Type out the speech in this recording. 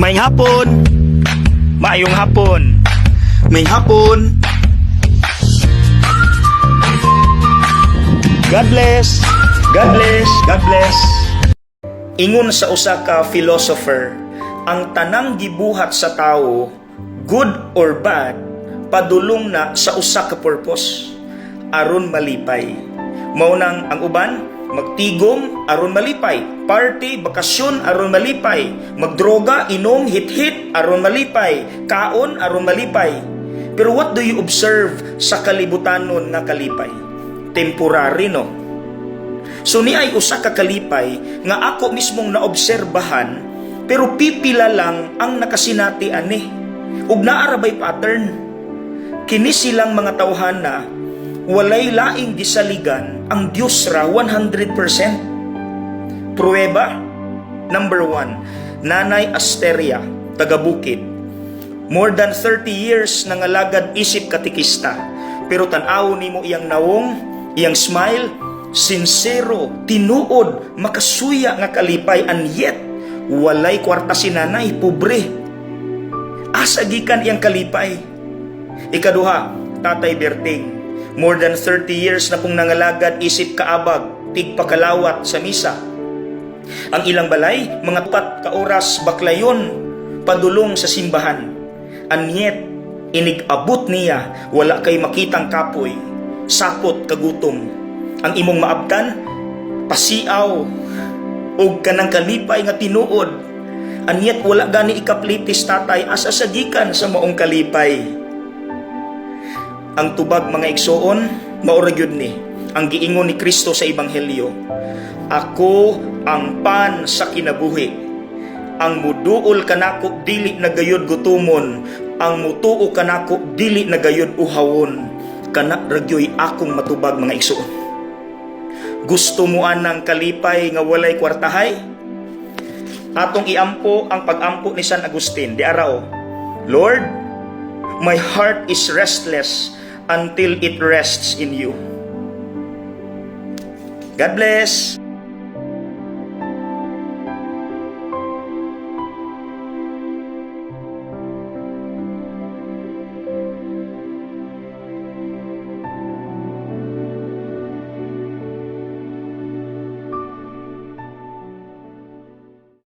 May hapon. Maayong hapon. May hapon. God bless. God bless. God bless. Ingon sa usa ka philosopher, ang tanang gibuhat sa tao, good or bad, padulong na sa usa ka purpose, aron malipay. Mao nang ang uban, magtigom aron malipay, party, bakasyon aron malipay, magdroga, inom, hit-hit aron malipay, kaon aron malipay. Pero what do you observe sa kalibutanon nga kalipay? Temporary no? So ni ay usa ka kalipay nga ako mismong naobserbahan pero pipila lang ang nakasinati ani. Ug naarabay pattern. Kini silang mga tawhana walay laing gisaligan ang Dios ra 100%. Pruweba number one, Nanay Asteria, taga Bukid. More than 30 years nangalagad isip katikista. Pero tanaw nimo iyang nawong, iyang smile, sincero, tinuod, makasuya nga kalipay and yet walay kwarta si nanay, pobre. Asa gikan iyang kalipay. Ikaduha, Tatay Berting. More than 30 years na pong nangalagad isip kaabag, tigpakalawat sa misa. Ang ilang balay, mga pat ka oras baklayon, padulong sa simbahan. And yet, inig-abot niya, wala kay makitang kapoy, sapot kagutom. Ang imong maabtan, pasiaw, o kanang kalipay nga tinuod. And yet, wala gani ikaplitis tatay asa sagikan sa maong kalipay. Ang tubag mga igsoon, maura gyud ni, ang giingon ni Kristo sa Ebanghelyo. Ako ang pan sa kinabuhi. Ang muduol kanako dili na gayud gutumon, ang mutuo kanako dili na gayud uhawon. Kana ragyoy akong matubag mga igsoon. Gusto mo anang kalipay nga walay kwartahay? Atong iampo ang pagampo ni San Agustin, di arao. Lord, my heart is restless until it rests in you. God bless.